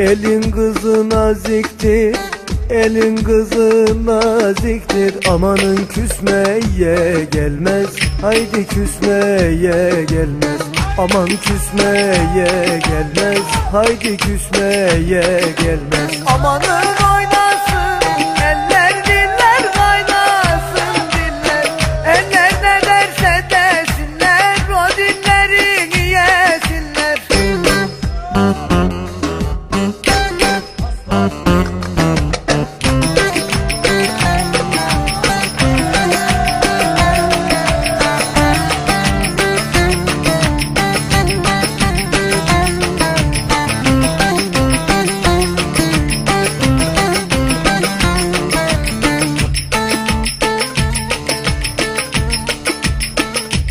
Elin kızı naziktir Elin kızı naziktir. Amanın küsmeye gelmez Haydi küsmeye gelmez. Aman küsmeye gelmez Haydi küsmeye gelmez. Amanın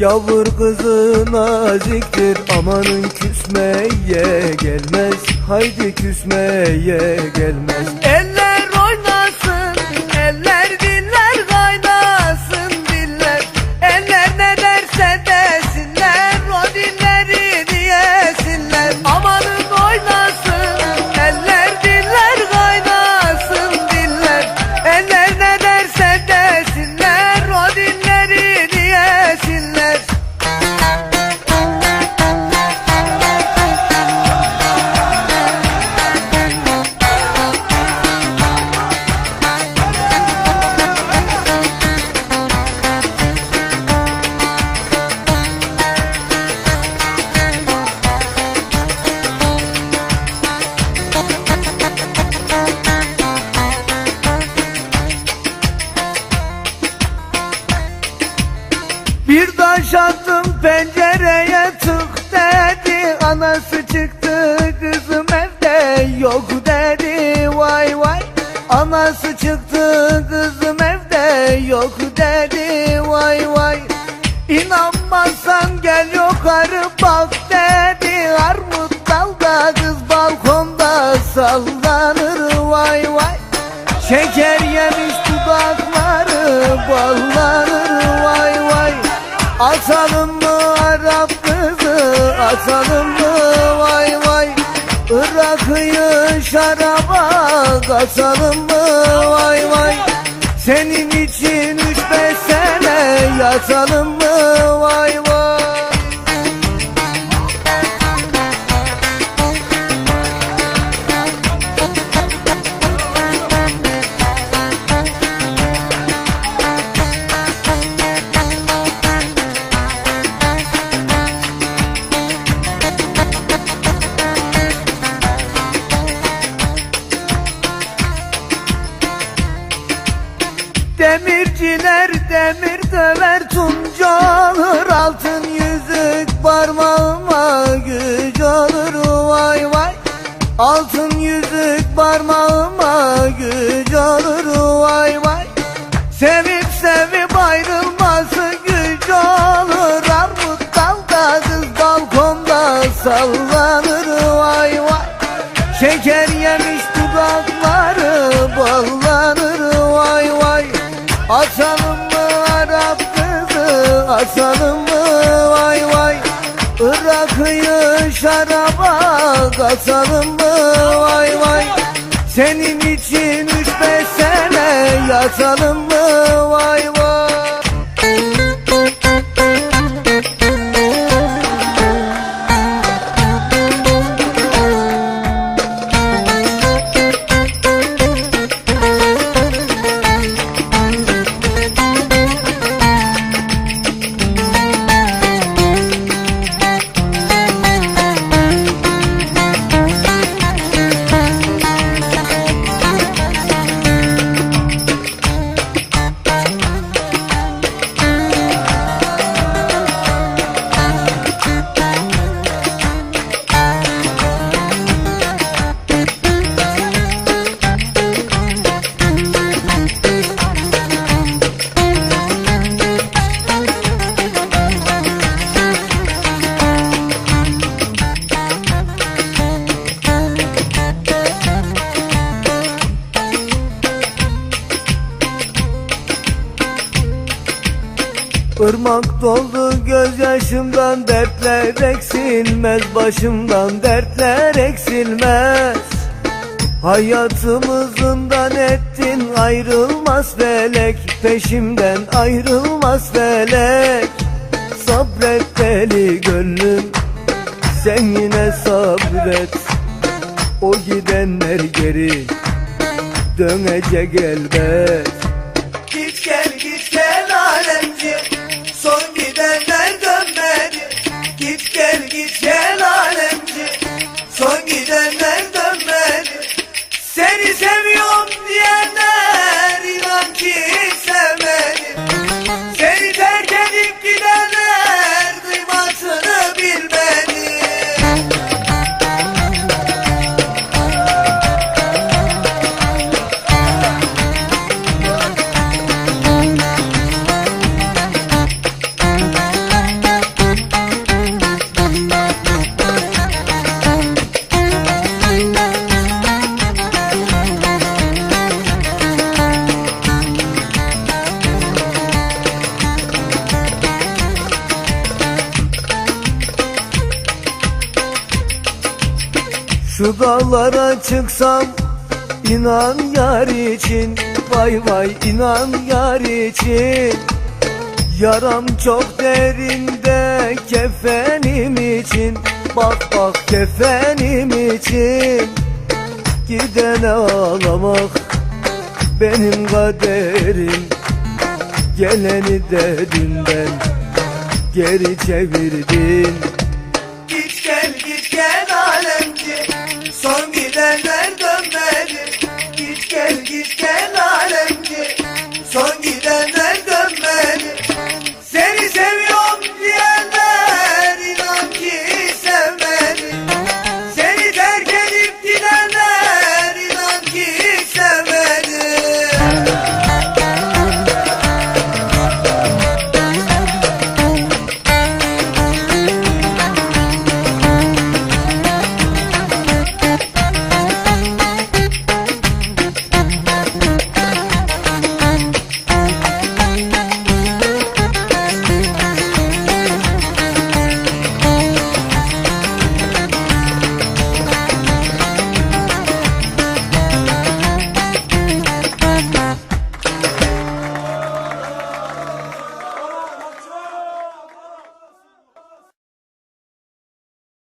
Yavur kızı naziktir Amanın küsmeye gelmez. Haydi küsmeye gelmez. Eller Bir taş attım pencereye tık dedi. Anası çıktı kızım evde yok dedi. Vay vay. Anası çıktı kızım evde yok dedi. Vay vay. İnanmazsan gel yukarı bak dedi. Armut dalda kız balkonda sallanır Vay vay. Şeker yemiş dudakları vay Atalım mı Arap kızı? Atalım mı? Vay vay. Irak'ı şaraba katalım mı? Vay vay. Senin için üç beş sene yatalım mı Demirciler demir döver tunca alır Altın yüzük parmağıma güç olur vay vay. Altın yüzük parmağıma güç olur vay vay. Sevip sevip ayrılması güç olur Armut dalda kız balkonda sallanır. Vay vay. Şeker Arap kızı asalım mı? Vay vay. Irak'ı şaraba katalım mı? Vay vay. Senin için üç beş sene yatalım mı Irmak doldu gözyaşımdan dertler eksilmez Başımdan dertler eksilmez. Hayatımızından ettin ayrılmaz felek Peşimden ayrılmaz felek. Sabret deli gönlüm sen yine sabret. O gidenler geri dönecek elbet Şu dağlara çıksam inan yar için Vay vay inan yar için. Yaram çok derinde kefenim için Bak bak kefenim için. Gidene ağlamak benim kaderim Geleni de dünden geri çevirdin